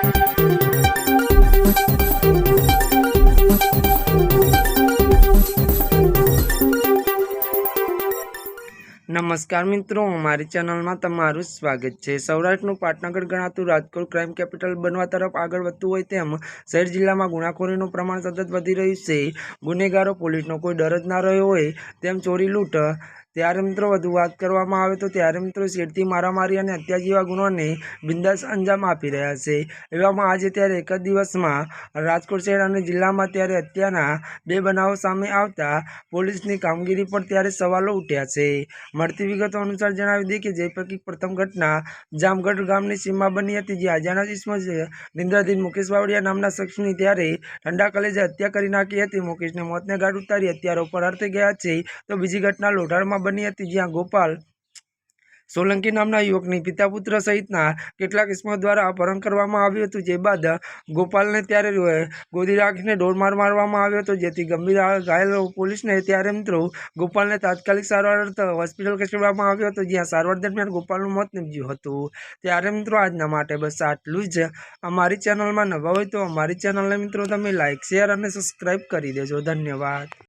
નમસ્કાર મિત્રો, મારી ચેનલમાં તમારું સ્વાગત છે. સૌરાષ્ટ્રનું પાટનગર ગણાતું રાજકોટ ક્રાઇમ કેપિટલ બનવા તરફ આગળ વધતું હોય તેમ શહેર જિલ્લામાં ગુનાખોરીનું પ્રમાણ સતત વધી રહ્યું છે. ગુનેગારો, પોલીસનો કોઈ ડર જ ના રહ્યો હોય તેમ ચોરી, લૂંટ ત્યારે મિત્રો વધુ વાત કરવામાં આવે તો ત્યારે મિત્રો શેરથી મારામારી અને હત્યા જેવા ગુનોને બિંદાસ અંજામ આપી રહ્યા છે. એવામાં આજે ત્યારે એક જ દિવસમાં રાજકોટ શહેર અને જિલ્લામાં ત્યારે હત્યાના બે બનાવો સામે આવતા પોલીસની કામગીરી પર ત્યારે સવાલો ઉઠ્યા છે. મળતી વિગતો અનુસાર જણાવી દઈએ કે જે પૈકી પ્રથમ ઘટના જામગઢ ગામની સીમા બની હતી, જે આજાના ઇસમો નિંદ્રાધીન મુકેશ બાવળિયા નામના શખ્સની ત્યારે ઠંડા કલેજે હત્યા કરી નાખી હતી. મુકેશને મોતને ગાઢ ઉતારી હત્યારો ફરાર થઈ ગયા છે. તો બીજી ઘટના લોઢારમાં બની હતી જ્યાં ગોપાલ સોલંકી નામના યુવકની પિતા પુત્ર સહિતના કેટલાક ઇસમો દ્વારા અપહરણ કરવામાં આવ્યું હતું. જે બાદ ગોપાલને ત્યારે ગોદી રાખીને ડોરમાર મારવામાં આવ્યો હતો, જેથી ગંભીર ઘાયલ પોલીસને ત્યારે મિત્રો ગોપાલને તાત્કાલિક સારવાર હોસ્પિટલ ખસેડવામાં આવ્યો હતો, જ્યાં સારવાર દરમિયાન ગોપાલનું મોત નીપજ્યું હતું. ત્યારે મિત્રો આજના માટે બસ આટલું જ. અમારી ચેનલમાં નવા હોય તો અમારી ચેનલને મિત્રો તમે લાઇક શેર અને સબસ્ક્રાઈબ કરી દેજો. ધન્યવાદ.